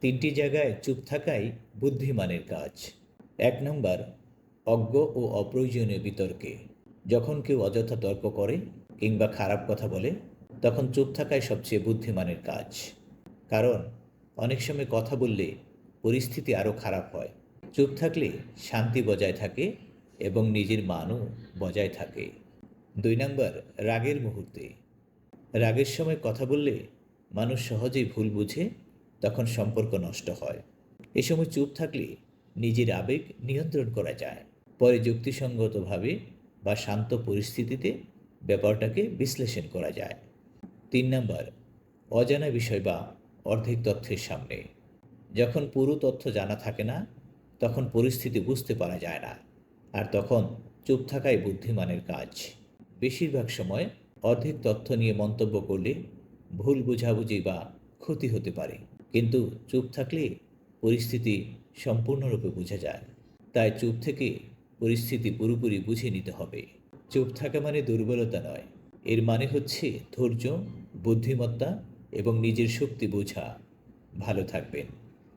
তিনটি জায়গায় চুপ থাকাই বুদ্ধিমানের কাজ। এক নম্বর, অজ্ঞ ও অপ্রয়োজনীয় বিতর্কে। যখন কেউ অযথা তর্ক করে কিংবা খারাপ কথা বলে, তখন চুপ থাকাই সবচেয়ে বুদ্ধিমানের কাজ। কারণ, অনেক সময় কথা বললে পরিস্থিতি আরও খারাপ হয়। চুপ থাকলে শান্তি বজায় থাকে এবং নিজের মানও বজায় থাকে। দুই নম্বর, রাগের মুহূর্তে। রাগের সময় কথা বললে মানুষ সহজেই ভুল বুঝে তখন সম্পর্ক নষ্ট হয়। এ সময় চুপ থাকলে নিজের আবেগ নিয়ন্ত্রণ করা যায়। পরে যুক্তিসঙ্গতভাবে বা শান্ত পরিস্থিতিতে ব্যাপারটাকে বিশ্লেষণ করা যায়। তিন নম্বর, অজানা বিষয় বা অর্ধেক তথ্যের সামনে। যখন পুরো তথ্য জানা থাকে না, তখন পরিস্থিতি বুঝতে পারা যায় না। আর তখন চুপ থাকাই বুদ্ধিমানের কাজ। বেশিরভাগ সময় অর্ধেক তথ্য নিয়ে মন্তব্য করলে ভুল বোঝাবুঝি বা ক্ষতি হতে পারে। কিন্তু চুপ থাকলে পরিস্থিতি সম্পূর্ণরূপে বোঝা যায়। তাই চুপ থেকে পরিস্থিতি পুরোপুরি বুঝে নিতে হবে। চুপ থাকা মানে দুর্বলতা নয়। এর মানে হচ্ছে ধৈর্য, বুদ্ধিমত্তা এবং নিজের শক্তি বোঝা। ভালো থাকবেন।